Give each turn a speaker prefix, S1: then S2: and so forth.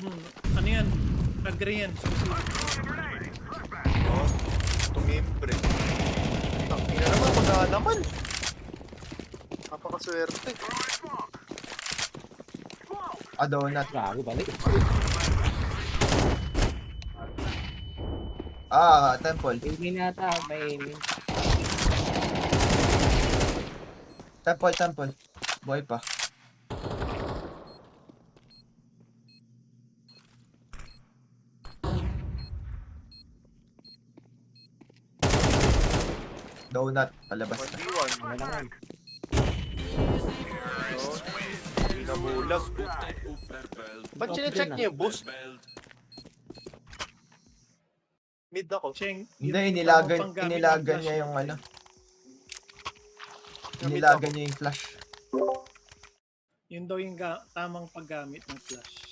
S1: Hmm, ano yan? Agree yan.
S2: Oh, tumimbre. Tangina naman, wala naman. Napakaswerte.
S3: Ah, donut.
S4: Grabe, balik.
S3: Ah, temple.
S4: Hindi nata, may...
S3: Temple, temple. Boy pa. Donut, palabas na.
S2: 1v1.
S4: Ano naman?
S2: No? Hindi na bulag. Ba't chinecheck niya yung boost? Mid ako.
S1: Cheng.
S3: Hindi, inilagan,
S1: tamang panggamit ng
S3: inilagan
S1: flash.
S3: niya yung ano.
S2: Gamit
S3: Inilagan niya yung flash.
S1: Yun daw yung ga- tamang paggamit ng flash.